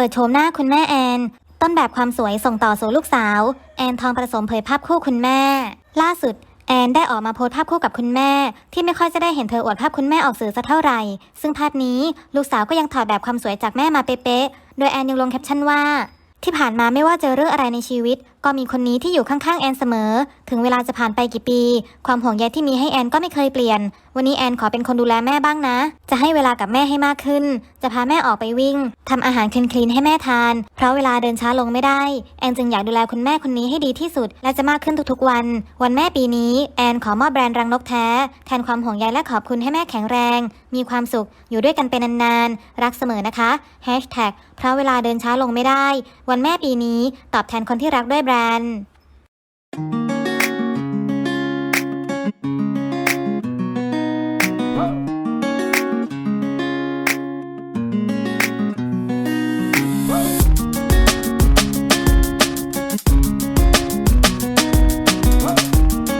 ปิดโฉมหน้าคุณแม่แอน ต้นแบบความสวยส่งต่อสู่ลูกสาว แอนทองประสมเผยภาพคู่คุณแม่ ล่าสุดแอนได้ออกมาโพสภาพคู่กับคุณแม่ ที่ไม่ค่อยจะได้เห็นเธออวดภาพคุณแม่ออกสื่อสักเท่าไหร่ ซึ่งภาพนี้ลูกสาวก็ยังถอดแบบความสวยจากแม่มาเป๊ะๆ โดยแอนยังลงแคปชั่นว่า ที่ผ่านมาไม่ว่าเจอเรื่องอะไรในชีวิตก็มีคนนี้ที่อยู่ข้างๆแอนเสมอ ถึงเวลาจะผ่านไปกี่ปี ความห่วงใยที่มีให้แอนก็ไม่เคยเปลี่ยน วันนี้แอนขอเป็นคนดูแลแม่บ้างนะ จะให้เวลากับแม่ให้มากขึ้น จะพาแม่ออกไปวิ่งทำอาหารคลีนๆให้แม่ทาน เพราะเวลาเดินช้าลงไม่ได้ แอนจึงอยากดูแลคุณแม่คนนี้ให้ดีที่สุด และจะมากขึ้นทุกๆวัน วันแม่ปีนี้แอนขอมอบแบรนด์รังนกแท้ แทนความห่วงใยและขอบคุณให้แม่แข็งแรง มีความสุขอยู่ด้วยกันเป็นนานๆรักเสมอนะคะ Hashtag เพราะเวลาเดินช้าลงไม่ได้ วันแม่ปีนี้ตอบแทนคนที่รักด้วยรนด์